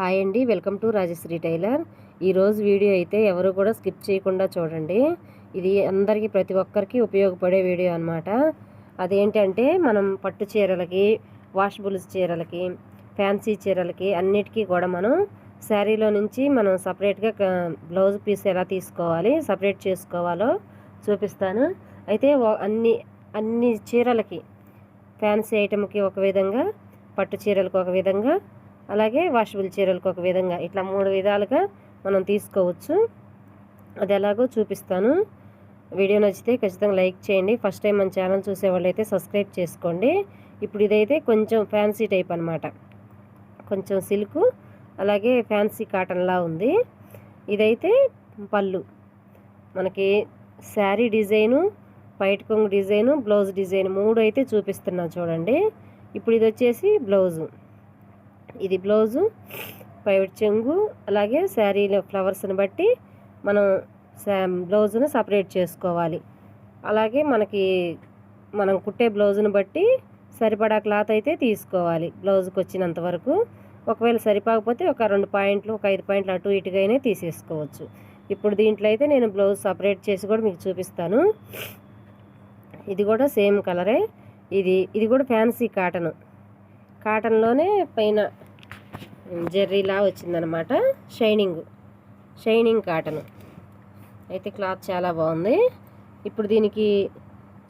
Hi అండి. Welcome to Rajashree tailor. ఈరోజు video అయితే ఎవరు కూడా స్కిప్ చేయకుండా చూడండి. ఇది అందరికీ ప్రతి ఒక్కరికి ఉపయోగపడే వీడియో అనమాట అదేంటంటే మనం పట్టు చీరలకి వాషబుల్స్ చీరలకి ఫ్యాన్సీ చీరలకి అన్నిటికీ కూడా మనం శారీలో నుంచి మనం సపరేట్గా బ్లౌజ్ పీస్ ఎలా తీసుకోవాలి సపరేట్ చేసుకోవాలో చూపిస్తాను. అయితే అన్ని అన్ని చీరలకి ఫ్యాన్సీ ఐటెంకి ఒక విధంగా పట్టు చీరలకు ఒక విధంగా అలాగే వాషబుల్ చీరలకు ఒక విధంగా ఇట్లా మూడు విధాలుగా మనం తీసుకోవచ్చు. అది ఎలాగో చూపిస్తాను. వీడియో నచ్చితే ఖచ్చితంగా లైక్ చేయండి. ఫస్ట్ టైం మన ఛానల్ చూసేవాళ్ళు అయితే సబ్స్క్రైబ్ చేసుకోండి. ఇప్పుడు ఇదైతే కొంచెం ఫ్యాన్సీ టైప్ అనమాట కొంచెం సిల్క్ అలాగే ఫ్యాన్సీ కాటన్లా ఉంది. ఇదైతే పళ్ళు. మనకి శారీ డిజైను పైట్ కొంగు డిజైను బ్లౌజ్ డిజైన్ మూడు అయితే చూపిస్తున్నా చూడండి. ఇప్పుడు ఇది వచ్చేసి బ్లౌజు. ఇది బ్లౌజు ప్రైవేట్ చెంగు అలాగే శారీలో ఫ్లవర్స్ని బట్టి మనం శా బ్లౌజును సపరేట్ చేసుకోవాలి. అలాగే మనకి మనం కుట్టే బ్లౌజును బట్టి సరిపడా క్లాత్ అయితే తీసుకోవాలి బ్లౌజ్కి వచ్చినంత వరకు. ఒకవేళ సరిపోకపోతే ఒక రెండు పాయింట్లు ఒక ఐదు పాయింట్లు అటు ఇటుగానే తీసేసుకోవచ్చు. ఇప్పుడు దీంట్లో అయితే నేను బ్లౌజ్ సపరేట్ చేసి కూడా మీకు చూపిస్తాను. ఇది కూడా సేమ్ కలరే. ఇది ఇది కూడా ఫ్యాన్సీ కాటన్. కాటన్లోనే పైన జెర్రీలా వచ్చిందనమాట షైనింగ్. Shining cotton. అయితే క్లాత్ చాలా బాగుంది. ఇప్పుడు దీనికి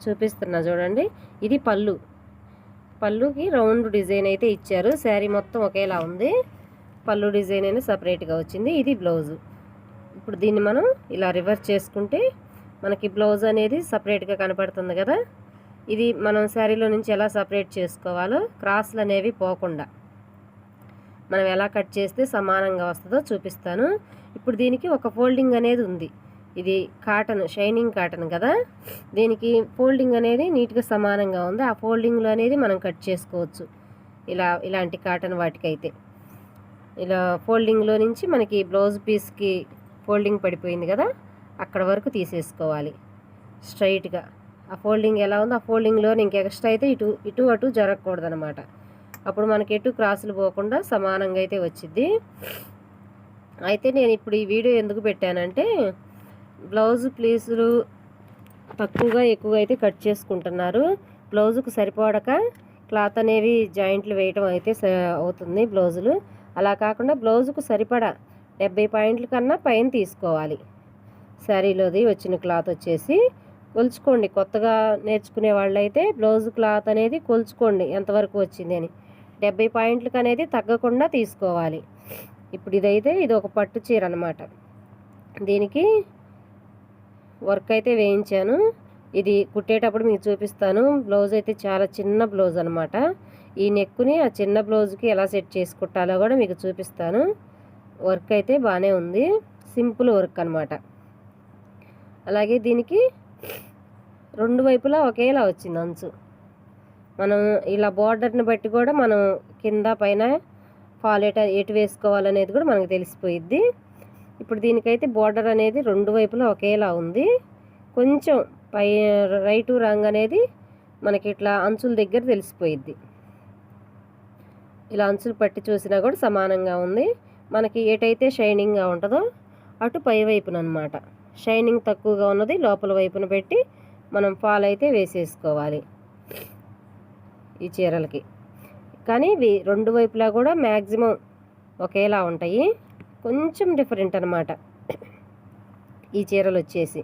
చూపిస్తున్నా చూడండి. ఇది పళ్ళు. పళ్ళుకి రౌండ్ డిజైన్ అయితే ఇచ్చారు. శారీ మొత్తం ఒకేలా ఉంది. పళ్ళు డిజైన్ అనేది సపరేట్గా వచ్చింది. ఇది బ్లౌజు. ఇప్పుడు దీన్ని మనం ఇలా రివర్స్ చేసుకుంటే మనకి బ్లౌజ్ అనేది సపరేట్గా కనపడుతుంది కదా. ఇది మనం శారీలో నుంచి ఎలా సపరేట్ చేసుకోవాలో క్రాస్లు అనేవి పోకుండా. మనం ఎలా కట్ చేస్తే సమానంగా వస్తుందో చూపిస్తాను. ఇప్పుడు దీనికి ఒక ఫోల్డింగ్ అనేది ఉంది. ఇది కాటన్ షైనింగ్ కాటన్ కదా? దీనికి ఫోల్డింగ్ అనేది నీట్గా సమానంగా ఉంది. ఆ ఫోల్డింగ్లో అనేది మనం కట్ చేసుకోవచ్చు. ఇలా ఇలాంటి కాటన్ వాటికైతే. ఇలా ఫోల్డింగ్లో నుంచి మనకి బ్లౌజ్ పీస్కి ఫోల్డింగ్ పడిపోయింది కదా? అక్కడ వరకు తీసేసుకోవాలి. స్ట్రైట్గా. ఆ ఫోల్డింగ్ ఎలా ఉందో ఆ ఫోల్డింగ్లో ఇంక ఎక్స్ట్రా అయితే ఇటు ఇటు అటు జరగకూడదు అనమాట అప్పుడు మనకి ఎటు క్రాసులు పోకుండా సమానంగా అయితే వచ్చింది అయితే నేను ఇప్పుడు ఈ వీడియో ఎందుకు పెట్టానంటే బ్లౌజ్ ప్లీసులు తక్కువగా ఎక్కువగా అయితే కట్ చేసుకుంటున్నారు. బ్లౌజుకు సరిపోడక క్లాత్ అనేవి జాయింట్లు వేయటం అయితే స- అవుతుంది బ్లౌజులు. అలా కాకుండా బ్లౌజుకు సరిపడా డెబ్బై పాయింట్ల కన్నా పైన తీసుకోవాలి. శారీలోది వచ్చిన క్లాత్ వచ్చేసి కొలుచుకోండి. కొత్తగా నేర్చుకునే వాళ్ళైతే బ్లౌజ్ క్లాత్ అనేది కొలుచుకోండి. ఎంతవరకు వచ్చింది అని. డెబ్బై పాయింట్లకు అనేది తగ్గకుండా తీసుకోవాలి. ఇప్పుడు ఇదైతే ఇది ఒక పట్టు చీర అనమాట దీనికి వర్క్ అయితే వేయించాను. ఇది కుట్టేటప్పుడు మీకు చూపిస్తాను. బ్లౌజ్ అయితే చాలా చిన్న బ్లౌజ్ అనమాట ఈ నెక్కుని ఆ చిన్న బ్లౌజ్కి ఎలా సెట్ చేసి కుట్టాలో కూడా మీకు చూపిస్తాను. వర్క్ అయితే బాగానే ఉంది. సింపుల్ వర్క్ అనమాట అలాగే దీనికి రెండు వైపులా ఒకేలా వచ్చింది అంచు. మనం ఇలా బార్డర్ని బట్టి కూడా మనం కింద పైన ఫాల్ ఎట ఎటు వేసుకోవాలనేది కూడా మనకు తెలిసిపోయిద్ది. ఇప్పుడు దీనికైతే బార్డర్ అనేది రెండు వైపులా ఒకేలా ఉంది. కొంచెం పై రైటు రంగ్ అనేది మనకి ఇట్లా అంచుల దగ్గర తెలిసిపోయిద్ది. ఇలా అంచులు పట్టి చూసినా కూడా సమానంగా ఉంది. మనకి ఎటైతే షైనింగ్గా ఉంటుందో అటు పై వైపునమాట షైనింగ్ తక్కువగా ఉన్నది లోపల వైపున పెట్టి మనం ఫాల్ అయితే వేసేసుకోవాలి ఈ చీరలకి. కానీ ఇవి రెండు వైపులా కూడా మ్యాక్సిమం ఒకేలా ఉంటాయి. కొంచెం డిఫరెంట్ అనమాట ఈ చీరలు వచ్చేసి.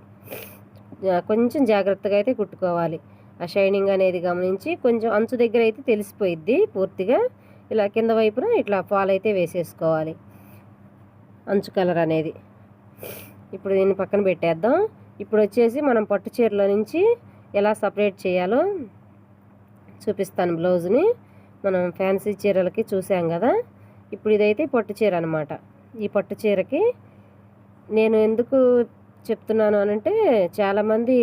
కొంచెం జాగ్రత్తగా అయితే కుట్టుకోవాలి. ఆ షైనింగ్ అనేది గమనించి కొంచెం అంచు దగ్గర అయితే తెలిసిపోయిద్ది పూర్తిగా. ఇలా కింద వైపున ఇట్లా ఫాల్ అయితే వేసేసుకోవాలి. అంచు కలర్ అనేది. ఇప్పుడు దీన్ని పక్కన పెట్టేద్దాం. ఇప్పుడు వచ్చేసి మనం పట్టు చీరలో నుంచి ఎలా సపరేట్ చేయాలో చూపిస్తాను బ్లౌజ్ని మనం ఫ్యాన్సీ చీరలకి చూసాం కదా. ఇప్పుడు ఇదైతే పట్టు చీర అనమాట ఈ పట్టు చీరకి నేను ఎందుకు చెప్తున్నాను అనంటే చాలామంది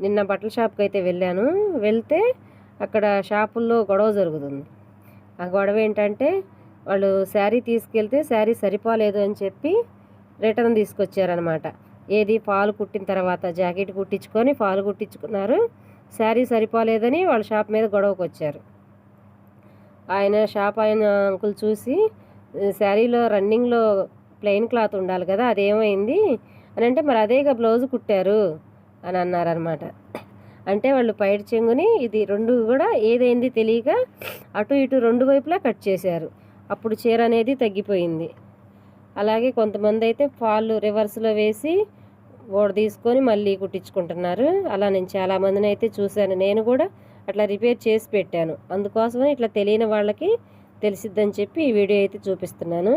నిన్న బట్టల షాప్కి అయితే వెళ్ళాను. వెళ్తే అక్కడ షాపుల్లో గొడవ జరుగుతుంది. ఆ గొడవ ఏంటంటే వాళ్ళు శారీ తీసుకెళ్తే శారీ సరిపోలేదు అని చెప్పి రిటర్న్ తీసుకొచ్చారనమాట ఏది పాలు కుట్టిన తర్వాత జాకెట్ కుట్టించుకొని పాలు కుట్టించుకున్నారు. శారీ సరిపోలేదని వాళ్ళ షాప్ మీద గొడవకు వచ్చారు ఆయన షాప్ ఆయన అంకుల్ చూసి శారీలో రన్నింగ్లో ప్లెయిన్ క్లాత్ ఉండాలి కదా అదేమైంది? అని అంటే మరి అదేగా బ్లౌజ్ కుట్టారు? అని అన్నారనమాట అంటే వాళ్ళు పైట చెంగుని ఇది రెండు కూడా ఏదైంది తెలియక అటు ఇటు రెండు వైపులా కట్ చేశారు. అప్పుడు చీర అనేది తగ్గిపోయింది. అలాగే కొంతమంది అయితే ఫాల్ రివర్స్లో వేసి ఓడ తీసుకొని మళ్ళీ కుట్టించుకుంటున్నారు. అలా నేను చాలామందిని అయితే చూశాను. నేను కూడా అట్లా రిపేర్ చేసి పెట్టాను. అందుకోసమని ఇట్లా తెలియని వాళ్ళకి తెలిసిద్దని చెప్పి ఈ వీడియో అయితే చూపిస్తున్నాను.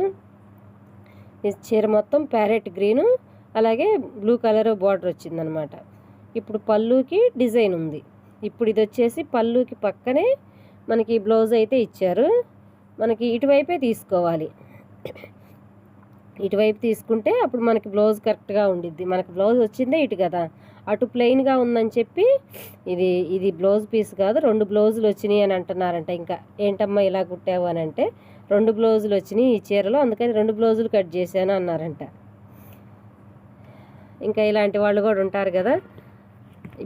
ఈ చీర మొత్తం ప్యారెట్ గ్రీను అలాగే బ్లూ కలర్ బార్డర్ వచ్చిందనమాట. ఇప్పుడు పళ్ళుకి డిజైన్ ఉంది. ఇప్పుడు ఇది వచ్చేసి పళ్ళుకి పక్కనే మనకి బ్లౌజ్ అయితే ఇచ్చారు. మనకి ఇటువైపే తీసుకోవాలి. ఇటువైపు తీసుకుంటే అప్పుడు మనకి బ్లౌజ్ కరెక్ట్గా ఉండిద్ది. మనకి బ్లౌజ్ వచ్చిందే ఇటు కదా. అటు ప్లెయిన్గా ఉందని చెప్పి ఇది ఇది బ్లౌజ్ పీస్ కాదు రెండు బ్లౌజులు వచ్చినాయి అని అంటున్నారంట. ఇంకా ఏంటమ్మా ఇలా కుట్టావు అని అంటే రెండు బ్లౌజులు వచ్చినాయి ఈ చీరలో అందుకని రెండు బ్లౌజులు కట్ చేశాను అన్నారంట. ఇంకా ఇలాంటి వాళ్ళు కూడా ఉంటారు కదా.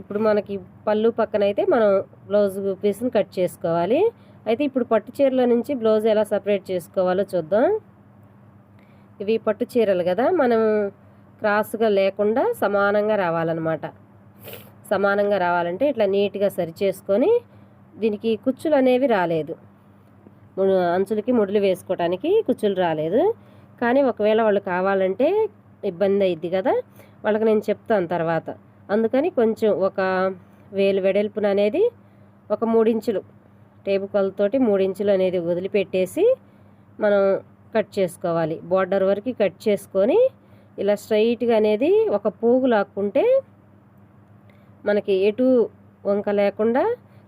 ఇప్పుడు మనకి పళ్ళు పక్కన అయితే మనం బ్లౌజ్ పీస్ని కట్ చేసుకోవాలి. అయితే ఇప్పుడు పట్టు చీరల నుంచి బ్లౌజ్ ఎలా సపరేట్ చేసుకోవాలో చూద్దాం. ఇవి పట్టు చీరలు కదా మనం క్రాస్గా లేకుండా సమానంగా రావాలన్నమాట. సమానంగా రావాలంటే ఇట్లా నీట్గా సరి చేసుకొని దీనికి కుచ్చులు అనేవి రాలేదు. అంచులకి ముడులు వేసుకోవటానికి కుచ్చులు రాలేదు. కానీ ఒకవేళ వాళ్ళు కావాలంటే ఇబ్బంది అయింది కదా వాళ్ళకి నేను చెప్తాను తర్వాత. అందుకని కొంచెం ఒక వేలు వెడల్పున అనేది ఒక మూడించులు టేబుల్ కొలతోటి మూడించులు అనేది వదిలిపెట్టేసి మనం కట్ చేసుకోవాలి. బార్డర్ వరకు కట్ చేసుకొని ఇలా స్ట్రైట్గా అనేది ఒక పోగు లాక్కుంటే మనకి ఎటు వంక లేకుండా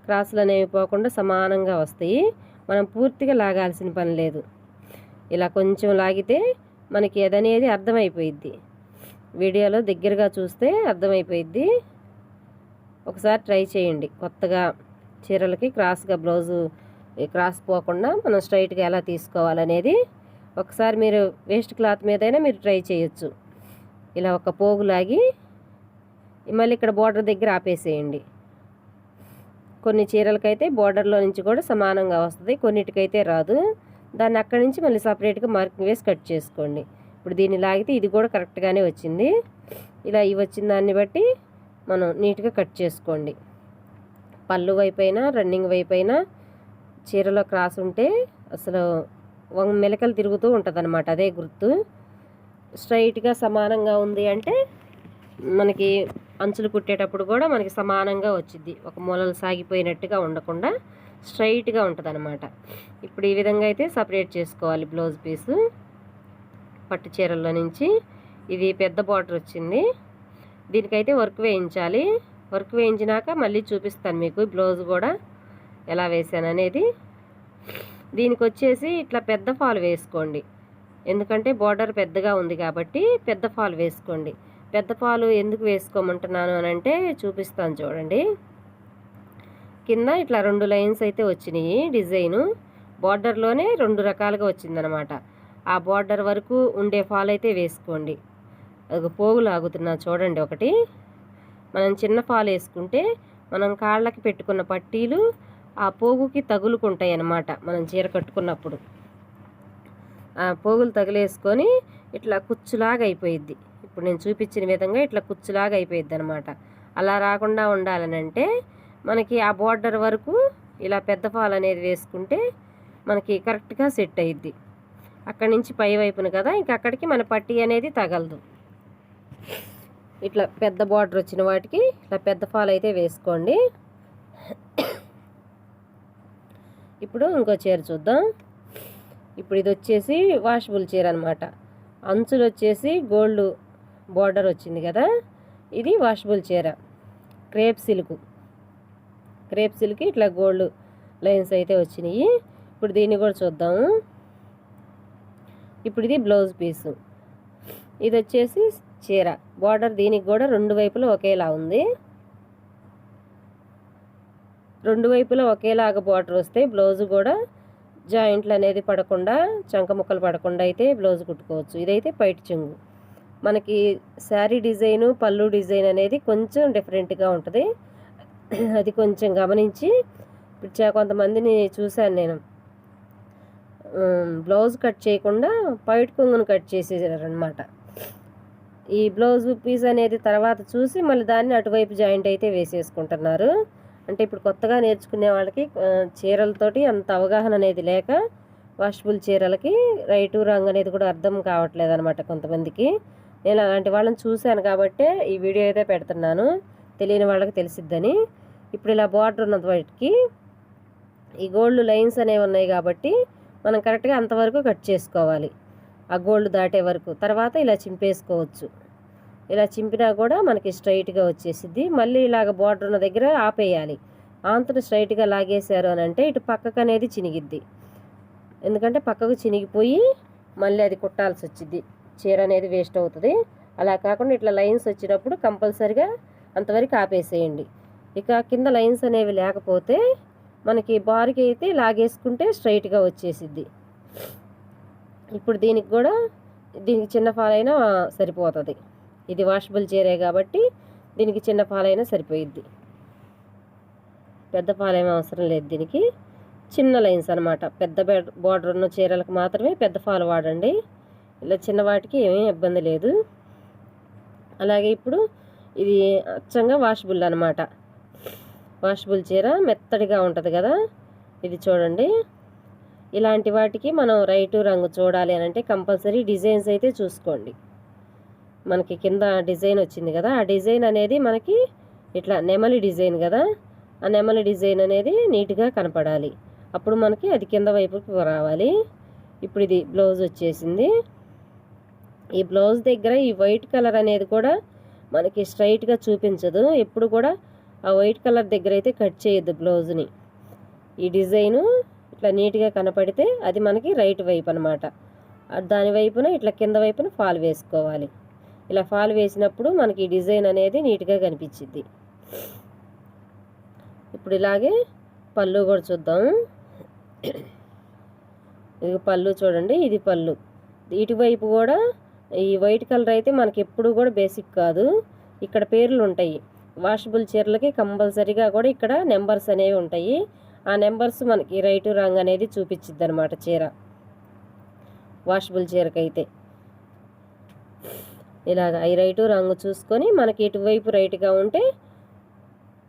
క్రాసులు అనేవి పోకుండా సమానంగా వస్తాయి. మనం పూర్తిగా లాగాల్సిన పని లేదు. ఇలా కొంచెం లాగితే మనకి ఏదనేది అర్థమైపోయిద్ది. వీడియోలో దగ్గరగా చూస్తే అర్థమైపోయిద్ది. ఒకసారి ట్రై చేయండి. కొత్తగా చీరలకి క్రాస్గా బ్లౌజు క్రాస్ పోకుండా మనం స్ట్రైట్గా ఎలా తీసుకోవాలనేది ఒకసారి మీరు వేస్ట్ క్లాత్ మీదైనా మీరు ట్రై చేయొచ్చు. ఇలా ఒక పోగు లాగి మళ్ళీ ఇక్కడ బోర్డర్ దగ్గర ఆపేసేయండి. కొన్ని చీరలకైతే బోర్డర్లో నుంచి కూడా సమానంగా వస్తుంది కొన్నిటికైతే రాదు. దాన్ని అక్కడి నుంచి మళ్ళీ సపరేట్గా మార్కింగ్ వేసి కట్ చేసుకోండి. ఇప్పుడు దీన్ని లాగితే ఇది కూడా కరెక్ట్గానే వచ్చింది. ఇలా ఇవి వచ్చిన దాన్ని బట్టి మనం నీట్గా కట్ చేసుకోండి. పళ్ళు వైపైనా రన్నింగ్ వైపైనా చీరలో క్రాస్ ఉంటే అసలు మెలకలు తిరుగుతూ ఉంటుంది అనమాట అదే గుర్తు. స్ట్రైట్గా సమానంగా ఉంది అంటే మనకి అంచులు కుట్టేటప్పుడు కూడా మనకి సమానంగా వచ్చింది ఒక మూలలు సాగిపోయినట్టుగా ఉండకుండా స్ట్రైట్గా ఉంటుంది అనమాట ఇప్పుడు ఈ విధంగా అయితే సపరేట్ చేసుకోవాలి బ్లౌజ్ పీసు. పట్టు చీరల్లో నుంచి ఇది పెద్ద బార్డర్ వచ్చింది. దీనికైతే వర్క్ వేయించాలి. వర్క్ వేయించినాక మళ్ళీ చూపిస్తాను మీకు బ్లౌజ్ కూడా ఎలా వేసాను అనేది దీనికి వచ్చేసి ఇట్లా పెద్ద ఫాల్ వేసుకోండి. ఎందుకంటే బార్డర్ పెద్దగా ఉంది కాబట్టి పెద్ద ఫాల్ వేసుకోండి. పెద్ద పాలు ఎందుకు వేసుకోమంటున్నాను అని అంటే చూపిస్తాను చూడండి. కింద ఇట్లా రెండు లైన్స్ అయితే వచ్చినాయి డిజైను. బార్డర్లోనే రెండు రకాలుగా వచ్చిందనమాట. ఆ బార్డర్ వరకు ఉండే ఫాల్ అయితే వేసుకోండి. అది పోగు లాగుతున్నా చూడండి ఒకటి. మనం చిన్న ఫాల్ వేసుకుంటే మనం కాళ్ళకి పెట్టుకున్న పట్టీలు ఆ పోగుకి తగులుకుంటాయి అన్నమాట మనం చీర కట్టుకున్నప్పుడు. ఆ పోగులు తగిలేసుకొని ఇట్లా కుచ్చులాగా అయిపోయిద్ది. ఇప్పుడు నేను చూపించిన విధంగా ఇట్లా కుచ్చులాగా అయిపోయిద్ది అనమాట అలా రాకుండా ఉండాలనంటే మనకి ఆ బార్డర్ వరకు ఇలా పెద్ద ఫాల్ అనేది వేసుకుంటే మనకి కరెక్ట్గా సెట్ అయ్యిద్ది అక్కడి నుంచి పై వైపున కదా ఇంక అక్కడికి మన పట్టీ అనేది తగలదు. ఇట్లా పెద్ద బార్డర్ వచ్చిన వాటికి ఇట్లా పెద్ద ఫాల్ అయితే వేసుకోండి. ఇప్పుడు ఇంకో చీర చూద్దాం. ఇప్పుడు ఇది వచ్చేసి వాషబుల్ చీర అనమాట అంచులు వచ్చేసి గోల్డ్ బార్డర్ వచ్చింది కదా? ఇది వాషబుల్ చీర. Crepe silk. క్రేప్ సిల్క్ ఇట్లా గోల్డ్ లైన్స్ అయితే వచ్చినాయి. ఇప్పుడు దీన్ని కూడా చూద్దాము ఇప్పుడు ఇది బ్లౌజ్ పీసు ఇది వచ్చేసి చీర. బార్డర్ దీనికి కూడా రెండు వైపులా ఒకేలా ఉంది. రెండు వైపులా ఒకేలాగా బార్డర్ వస్తే బ్లౌజ్ కూడా జాయింట్లు అనేది పడకుండా చంక ముక్కలు పడకుండా అయితే బ్లౌజ్ కుట్టుకోవచ్చు. ఇదైతే పైట్ చెంగు. మనకి శారీ డిజైను పళ్ళు డిజైన్ అనేది కొంచెం డిఫరెంట్గా ఉంటుంది. అది కొంచెం గమనించి కొంతమందిని చూశాను నేను. బ్లౌజ్ కట్ చేయకుండా పైట్ కొంగును కట్ చేసేసారనమాట ఈ బ్లౌజ్ పీస్ అనేది తర్వాత చూసి మళ్ళీ దాన్ని అటువైపు జాయింట్ అయితే వేసేసుకుంటున్నారు. అంటే ఇప్పుడు కొత్తగా నేర్చుకునే వాళ్ళకి చీరలతోటి అంత అవగాహన అనేది లేక వాషబుల్ చీరలకి రైటు రాంగ్ అనేది కూడా అర్థం కావట్లేదు అనమాట కొంతమందికి. నేను అలాంటి వాళ్ళని చూశాను కాబట్టే ఈ వీడియో అయితే పెడుతున్నాను. తెలియని వాళ్ళకి తెలిసిద్దని. ఇప్పుడు ఇలా బార్డర్ ఉన్నది వాటికి ఈ గోల్డ్ లైన్స్ అనేవి ఉన్నాయి కాబట్టి మనం కరెక్ట్గా అంతవరకు కట్ చేసుకోవాలి. ఆ గోల్డ్ దాటే వరకు. తర్వాత ఇలా చింపేసుకోవచ్చు. ఇలా చింపినా కూడా మనకి స్ట్రైట్గా వచ్చేసిద్ది. మళ్ళీ ఇలాగ బార్డర్ ఉన్న దగ్గర ఆపేయాలి. ఆంతను స్ట్రైట్గా లాగేశారు అని అంటే ఇటు పక్కకు అనేది చినిగిద్ది. ఎందుకంటే పక్కకు చినిగిపోయి మళ్ళీ అది కుట్టాల్సి వచ్చింది చీర అనేది వేస్ట్ అవుతుంది. అలా కాకుండా ఇట్లా లైన్స్ వచ్చినప్పుడు కంపల్సరిగా అంతవరకు ఆపేసేయండి. ఇక కింద లైన్స్ అనేవి లేకపోతే మనకి బార్కి అయితే లాగేసుకుంటే స్ట్రైట్గా వచ్చేసిద్ది. ఇప్పుడు దీనికి కూడా దీనికి చిన్న ఫాల్ అయినా సరిపోతుంది. ఇది వాషబుల్ చీరే కాబట్టి దీనికి చిన్న పాలైనా సరిపోయిద్ది. పెద్ద పాలేం అవసరం లేదు దీనికి. చిన్న లైన్స్ అనమాట పెద్ద బార్డర్ ఉన్న చీరలకు మాత్రమే పెద్ద ఫాల్ వాడండి. ఇలా చిన్న వాటికి ఏమీ ఇబ్బంది లేదు. అలాగే ఇప్పుడు ఇది అచ్చంగా వాషబుల్ అనమాట వాషబుల్ చీర మెత్తడిగా ఉంటుంది కదా? ఇది చూడండి. ఇలాంటి వాటికి మనం రైటు రంగు చూడాలి అని అంటే కంపల్సరీ డిజైన్స్ అయితే చూసుకోండి. మనకి కింద డిజైన్ వచ్చింది కదా ఆ డిజైన్ అనేది మనకి ఇట్లా నెమలి డిజైన్ కదా ఆ నెమలి డిజైన్ అనేది నీట్గా కనపడాలి. అప్పుడు మనకి అది కింద వైపుకి రావాలి. ఇప్పుడు ఇది బ్లౌజ్ వచ్చేసింది. ఈ బ్లౌజ్ దగ్గర ఈ వైట్ కలర్ అనేది కూడా మనకి స్ట్రైట్గా చూపించదు. ఎప్పుడు కూడా ఆ వైట్ కలర్ దగ్గర అయితే కట్ చేయొద్దు బ్లౌజ్ని. ఈ డిజైను ఇట్లా నీట్గా కనపడితే అది మనకి రైట్ వైపు అనమాట దాని వైపున ఇట్లా కింద వైపున ఫాల్ వేసుకోవాలి. ఇలా ఫాల్ వేసినప్పుడు మనకి డిజైన్ అనేది నీట్గా కనిపించిద్ది. ఇప్పుడు ఇలాగే పళ్ళు కూడా చూద్దాం. ఇది పళ్ళు చూడండి ఇది పళ్ళు. ఇటువైపు కూడా ఈ వైట్ కలర్ అయితే మనకి ఎప్పుడు కూడా బేసిక్ కాదు. ఇక్కడ పేర్లు ఉంటాయి. వాషబుల్ చీరలకి కంపల్సరీగా కూడా ఇక్కడ నెంబర్స్ అనేవి ఉంటాయి. ఆ నెంబర్స్ మనకి రైట్ రాంగ్ అనేది చూపించిద్ది అనమాట చీర. వాషబుల్ చీరకైతే. ఇలాగ ఈ రైటు రంగు చూసుకొని మనకి ఇటువైపు రైట్గా ఉంటే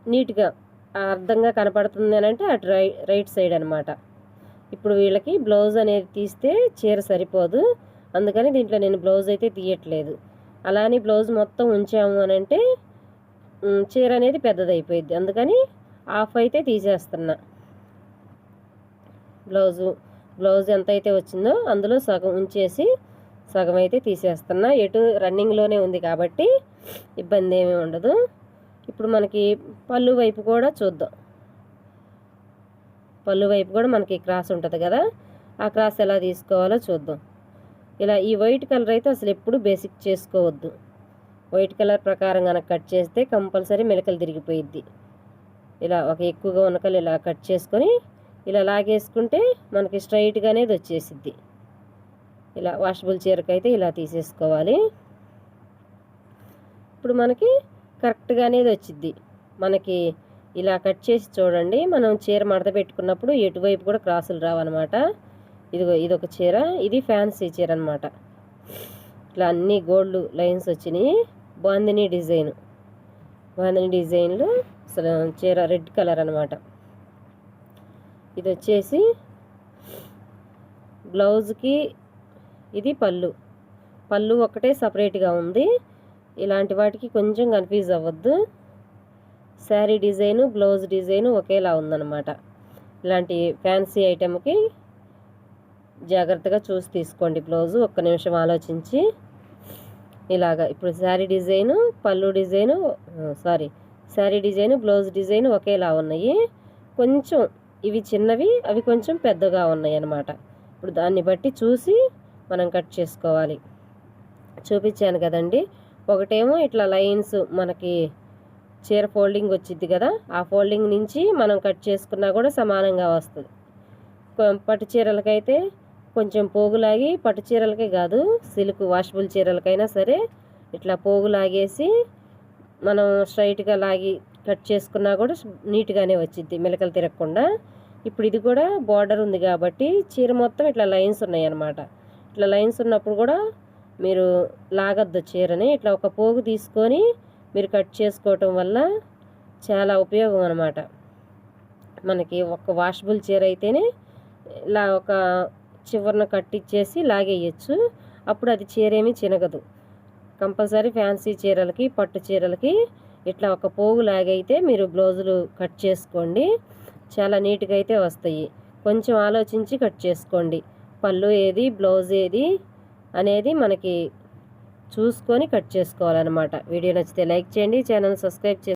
నీట్గా అర్థంగా కనపడుతుంది అని అంటే అటు రై రైట్ సైడ్ అనమాట ఇప్పుడు వీళ్ళకి బ్లౌజ్ అనేది తీస్తే చీర సరిపోదు. అందుకని దీంట్లో నేను బ్లౌజ్ అయితే తీయట్లేదు. అలానే బ్లౌజ్ మొత్తం ఉంచాము అని అంటే చీర అనేది పెద్దదైపోయింది అందుకని ఆఫ్ అయితే తీసేస్తున్నా. బ్లౌజు బ్లౌజ్ ఎంత అయితే వచ్చిందో అందులో సగం ఉంచేసి సగం అయితే తీసేస్తున్నా. ఎటు రన్నింగ్లోనే ఉంది కాబట్టి ఇబ్బంది ఏమీ ఉండదు. ఇప్పుడు మనకి పళ్ళు వైపు కూడా చూద్దాం. పళ్ళు వైపు కూడా మనకి క్రాస్ ఉంటుంది కదా ఆ క్రాస్ ఎలా తీసుకోవాలో చూద్దాం. ఇలా ఈ వైట్ కలర్ అయితే అసలు ఎప్పుడు బేసిక్ చేసుకోవద్దు. వైట్ కలర్ ప్రకారం కనుక కట్ చేస్తే కంపల్సరీ మెలకలు తిరిగిపోయిద్ది. ఇలా ఒక ఎక్కువగా ఉన్నకలు ఇలా కట్ చేసుకొని ఇలా లాగేసుకుంటే మనకి స్ట్రైట్గా అనేది వచ్చేసిద్ది. ఇలా వాషబుల్ చీరకైతే ఇలా తీసేసుకోవాలి. ఇప్పుడు మనకి కరెక్ట్గా అనేది వచ్చిద్ది. మనకి ఇలా కట్ చేసి చూడండి. మనం చీర మడత పెట్టుకున్నప్పుడు ఎటువైపు కూడా క్రాసులు రావన్నమాట. ఇదిగో ఇది ఒక చీర. ఇది ఫ్యాన్సీ చీర అనమాట ఇట్లా అన్ని గోల్డ్ లైన్స్ వచ్చినాయి. బాందిని డిజైన్. బాందిని డిజైన్లు అసలు చీర రెడ్ కలర్ అనమాట ఇది వచ్చేసి బ్లౌజ్కి ఇది పళ్ళు. పళ్ళు ఒకటే సపరేట్గా ఉంది. ఇలాంటి వాటికి కొంచెం కన్ఫ్యూజ్ అవ్వద్దు. శారీ డిజైను బ్లౌజ్ డిజైను ఒకేలా ఉందన్నమాట. ఇలాంటి ఫ్యాన్సీ ఐటెంకి జాగ్రత్తగా చూసి తీసుకోండి బ్లౌజు. ఒక్క నిమిషం ఆలోచించి. ఇలాగా ఇప్పుడు శారీ డిజైను పళ్ళు design sorry sari design blouse design ఒకేలా ఉన్నాయి. కొంచెం ఇవి చిన్నవి అవి కొంచెం పెద్దగా ఉన్నాయి అన్నమాట. ఇప్పుడు దాన్ని బట్టి చూసి మనం కట్ చేసుకోవాలి. చూపించాను కదండి. ఒకటేమో ఇట్లా లైన్స్ మనకి చీర ఫోల్డింగ్ వచ్చింది కదా ఆ ఫోల్డింగ్ నుంచి మనం కట్ చేసుకున్నా కూడా సమానంగా వస్తుంది. పట్టు చీరలకైతే కొంచెం పోగులాగి పట్టు చీరలకే కాదు సిల్క్ వాషబుల్ చీరలకైనా సరే ఇట్లా పోగు లాగేసి మనం స్ట్రైట్గా లాగి కట్ చేసుకున్నా కూడా నీట్గానే వచ్చింది మెలకలు తిరగకుండా. ఇప్పుడు ఇది కూడా బార్డర్ ఉంది కాబట్టి చీర మొత్తం ఇట్లా లైన్స్ ఉన్నాయి అన్నమాట ఇట్లా లైన్స్ ఉన్నప్పుడు కూడా మీరు లాగద్దు చీరని. ఇట్లా ఒక పోగు తీసుకొని మీరు కట్ చేసుకోవటం వల్ల చాలా ఉపయోగం అనమాట మనకి ఒక వాషబుల్ చీర అయితేనే ఇలా ఒక చివరన కట్టిచ్చేసి లాగేయచ్చు. అప్పుడు అది చీర ఏమీ చినగదు. కంపల్సరీ ఫ్యాన్సీ చీరలకి పట్టు చీరలకి ఇట్లా ఒక పోగు లాగైతే మీరు బ్లౌజులు కట్ చేసుకోండి. చాలా నీట్గా అయితే వస్తాయి. కొంచెం ఆలోచించి కట్ చేసుకోండి. పళ్ళు ఏది బ్లౌజ్ ఏది అనేది మనకి చూసుకొని కట్ చేసుకోవాలన్నమాట. వీడియో నచ్చితే లైక్ చేయండి ఛానల్ సబ్స్క్రైబ్ చేసి